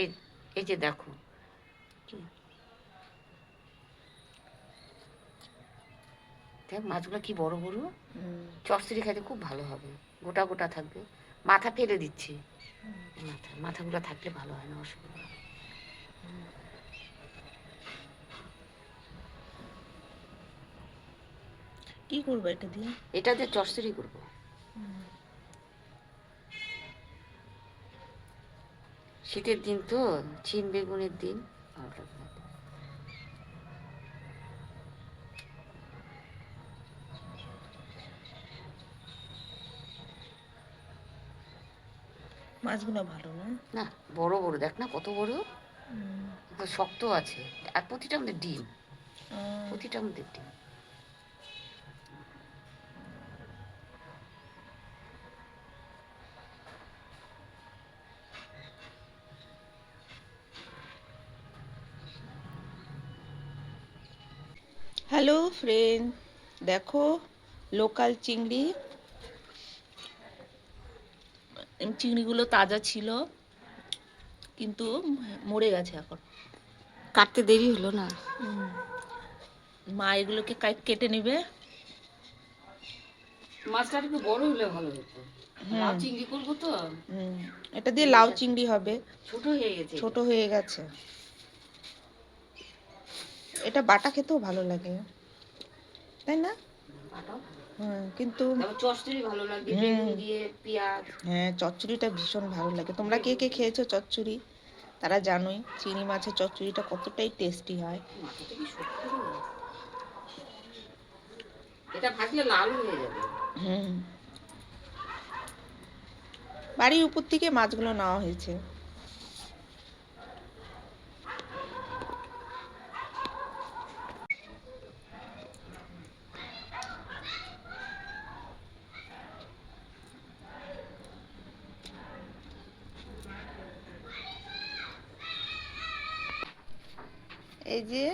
এই এই যে দেখো। দেখ মাছগুলো কি বড় বড়? চচ্চড়ি খেতে খুব ভালো হবে। গোটা গোটা থাকবে। মাথা ফেলে দিচ্ছি। মাথা মাথাগুলো থাকলে ভালো হয় না অসুবিধা কি করব এটা দিয়ে? এটা দিয়ে চচ্চড়ি করব। শীতের দিন তো চিন বেগুনের দিন। মাছগুলো ভালো না? না বড় বড় দেখ না কত বড়। শক্ত আছে। আর প্রতিটা আমাদের ডিম। প্রতিটা আমাদের ডিম। হ্যালো ফ্রেন্ড দেখো লোকাল চিংড়ি। চিংড়িগুলো তাজা ছিল কিন্তু মরে গেছে এখন। কাটতে দেরি হলো না। মা এগুলোকে কেটে নেবে। মাছটা একটু বড় হলে ভালো হতো। লাউ চিংড়ি করব তো? হুম, এটা দিয়ে লাউ চিংড়ি হবে। ছোট হয়ে গেছে। ছোট হয়ে গেছে। এটা বাটা খেতেও ভালো লাগে। তাই না? হ্যাঁ কিন্তু হ্যাঁ চচ্চড়িটা ভীষণ ভালো লাগে। তোমরা কে কে খেয়েছো চচ্চড়ি? তারা জানোই চিংড়ি মাছের চচ্চড়িটা কতটাই টেস্টি হয়। এটা ভাজলে লাল হয়ে যাবে। হুম। বাড়ির উপর থেকে মাছগুলো নেওয়া হয়েছে। এই যে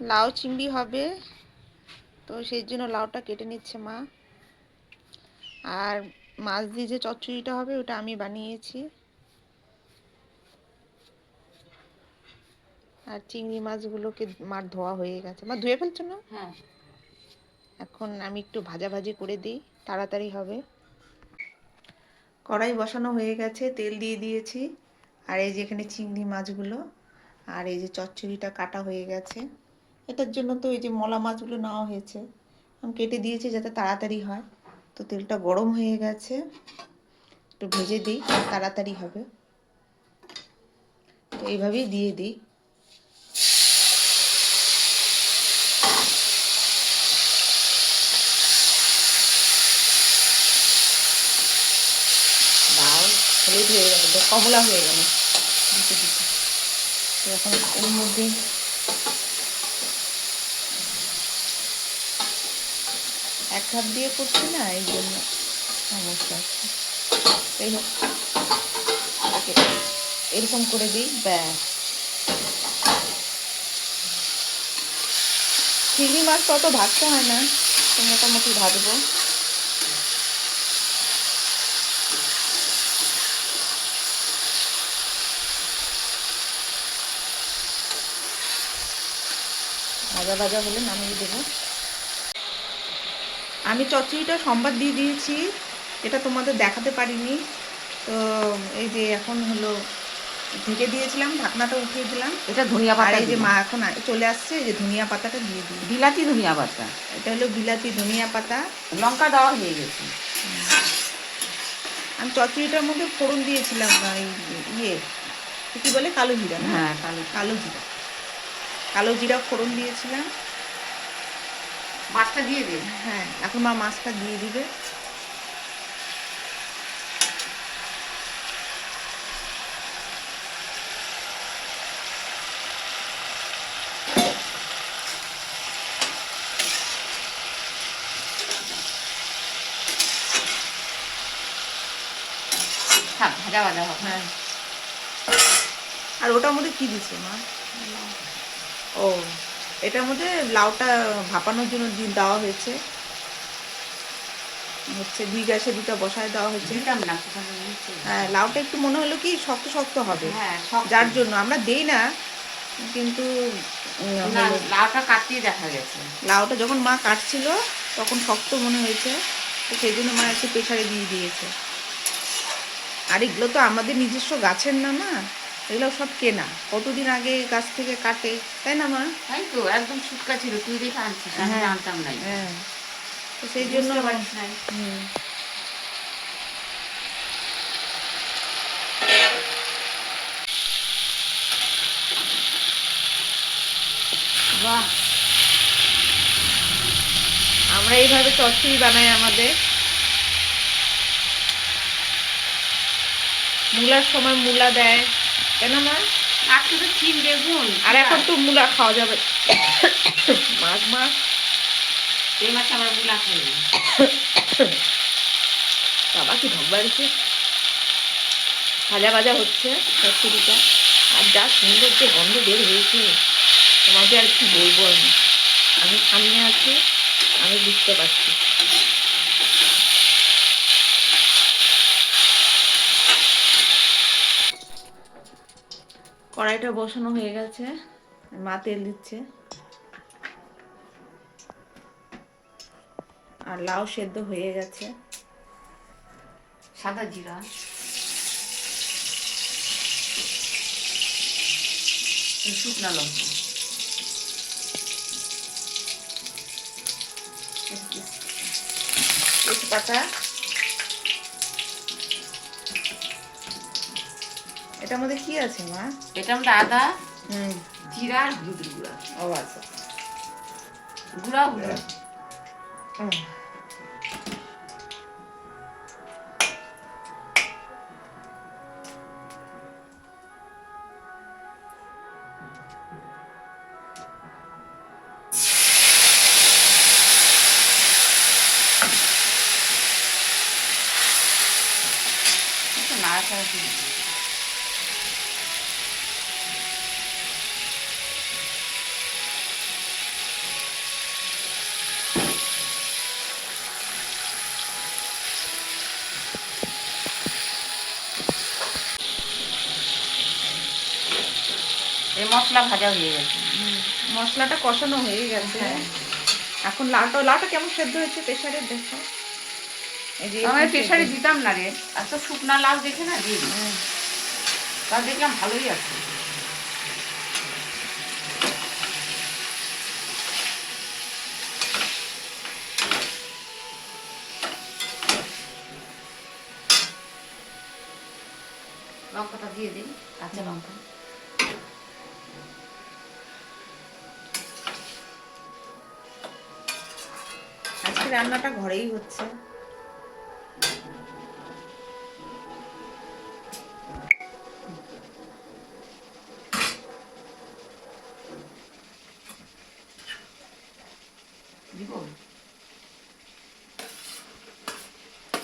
লাউ চিংড়ি হবে। তো সেই জন্য লাউটা কেটে নিচ্ছে মা। আর মাছ দিয়ে যে চচ্চড়িটা হবে ওটা আমি বানিয়েছি। আর চিংড়ি মাছগুলোকে মার ধোয়া হয়ে গেছে। মা ধুয়ে ফেলছো না? হ্যাঁ। এখন আমি একটু ভাজা ভাজি করে দিই তাড়াতাড়ি হবে। কড়াই বসানো হয়ে গেছে তেল দিয়ে দিয়েছি। আর এই যে এখানে চিংড়ি মাছগুলো। আর এই যে চচ্চড়িটা কাটা হয়ে গেছে। এটার জন্য তো এই যে মলা মাছগুলো নেওয়া হয়েছে। আমি কেটে দিয়েছি যাতে তাড়াতাড়ি হয়। তো তেলটা গরম হয়ে গেছে। একটু ভেজে দিই, তাড়াতাড়ি হবে। তো এইভাবেই দিয়ে দিই। হয়ে কমলা হয়ে গেল। দিতে দিতে। এখন এর মধ্যে। এক হাত দিয়ে করছি না, এই জন্য সমস্যা হচ্ছে। যাই হোক। এরকম করে দিই, ব্যাস। চিংড়ি মাছ তো অত ভাজতে হয় না মোটামুটি ভাজবো। ভাজা ভাজা হলে নামিয়ে দেবো। আমি চচ্চড়িটা সম্বাদ দিয়ে দিয়েছি এটা তোমাদের দেখাতে পারিনি। তো এই যে এখন হলো ঢেকে দিয়েছিলাম ঢাকনাটা উঠিয়ে দিলাম। এটা ধনিয়া পাতা এই যে মা এখন চলে আসছে এই যে ধনিয়া পাতাটা দিয়ে দিই বিলাতি ধনিয়া পাতা। এটা হলো বিলাতি ধনিয়া পাতা। লঙ্কা দেওয়া হয়ে গেছে। আমি চচ্চড়িটার মধ্যে ফোড়ন দিয়েছিলাম ইয়ে কি বলে? কালো জিরা হ্যাঁ কালো কালো জিরা। কালো জিরা ফোড়ন দিয়েছিলাম। মাছটা দিয়ে দে হ্যাঁ এখন মা মাছটা দিয়ে দিবে। ভাজা ভাজা হবে। হ্যাঁ। আর ওটার মধ্যে কি দিচ্ছে মা? ও এটার মধ্যে লাউটা ভাপানোর জন্য দেওয়া হয়েছে। হচ্ছে দুই গ্যাসে দুটো বসায় দেওয়া হয়েছে। হ্যাঁ লাউটা একটু মনে হলো কি শক্ত শক্ত হবে। হ্যাঁ যার জন্য আমরা দেই না কিন্তু। লাউটা কাটিয়ে দেখা গেছে। লাউটা যখন মা কাটছিল তখন শক্ত মনে হয়েছে। তো সেই জন্য মা একটু প্রেশারে দিয়ে দিয়েছে। আর এগুলো তো আমাদের নিজস্ব গাছের না না এগুলো সব কেনা কতদিন আগে গাছ থেকে কাটে তাই না মা তাই তো একদম শুটকা ছিল তুই দেখে আনছিস আমি হ্যাঁ। জানতাম নাই হ্যাঁ তো সেই জন্য। হুম। বাহ আমরা এইভাবে চচ্চড়ি বানাই আমাদের মূলার সময় মূলা দেয় কেন মা? আর তো চিন বেগুন। আর এখন তো মূলা খাওয়া যাবে। মাঘ মাস এই মাসে আমরা মুলা খাই বাবা কি ঢক বাড়িছে? ভাজা ভাজা হচ্ছে চচ্চড়িটা আর যা সুন্দর যে গন্ধ বের হয়েছে তোমাকে আর কি বলব আমি? আমি সামনে আছি আমি বুঝতে পারছি। কড়াইটা বসানো হয়ে গেছে। মা তেল দিচ্ছে। আর লাউ সেদ্ধ হয়ে গেছে। সাদা জিরা। শুকনা লঙ্কা। তেজপাতা এটার মধ্যে কি আছে মা? এটা আমরা আদা হুম। জিরা আর হলুদের গুঁড়া। ও আচ্ছা। গুঁড়া গুঁড়া। একটু নাড়াচাড়া মশলা ভাজা হয়ে গেছে। মশলাটা কষানো হয়ে গেছে। হ্যাঁ। এখন লাউটা লাউটা কেমন সেদ্ধ হয়েছে প্রেশারে দেখো। আমি প্রেশারে দিতাম না রে। এত শুকনা লাউ দেখে না দিই? হুম, তা দেখলাম ভালোই আছে। লঙ্কাটা দিয়ে দিই। কাঁচা লঙ্কা। রান্নাটা ঘরেই হচ্ছে।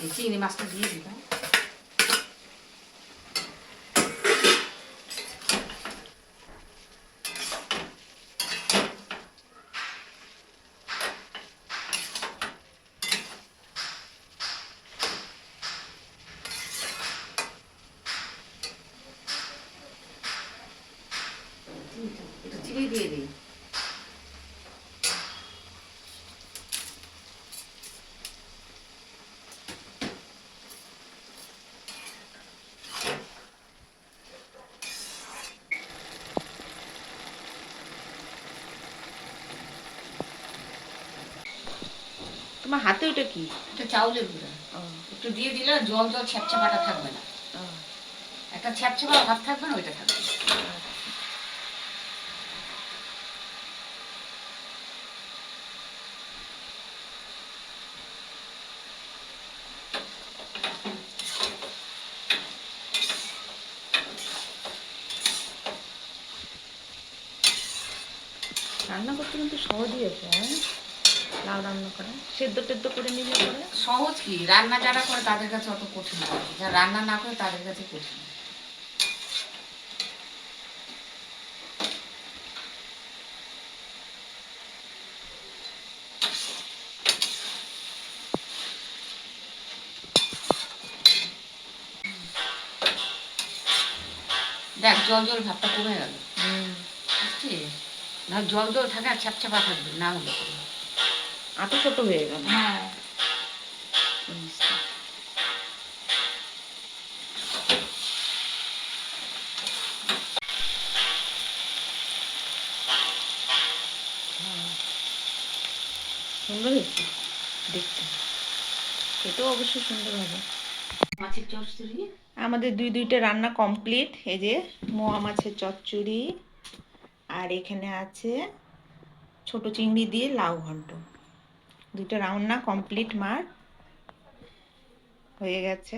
এই চিংড়ি মাছটা দিয়ে দিলাম একটু চিনি দিয়ে দিই। তোমার হাতে ওটা কি? একটু চাউলের গুঁড়া। একটু দিয়ে দিলে জল জল ছ্যাপছ্যাপাটা থাকবে না। একটা ছ্যাপছ্যাপা ভাত থাকবে না ওইটা থাকবে। রান্না করতে কিন্তু সহজই আছে হ্যাঁ? লাউ রান্না করা সেদ্ধ টেদ্ধ করে নিলে পরে? সহজ কি? রান্না যারা করে তাদের কাছে অত কঠিন যারা রান্না না করে তাদের কাছে কঠিন। দেখ জল জল ভাবটা কমে গেল। বুঝছিস না জল জল থাকে আর ছাপছাপা থাকবে না হলে। আটো ছোট হয়ে গেল। হ্যাঁ। সুন্দর হয়েছে দেখতে। খেতেও অবশ্যই সুন্দর হবে। মাছের চচ্চড়ি? আমাদের দুই দুইটা রান্না কমপ্লিট। এই যে মোয়া মাছের চচ্চড়ি আর এখানে আছে ছোট চিংড়ি দিয়ে লাউ ঘন্ট। দুটো রান্না কমপ্লিট মার। হয়ে গেছে।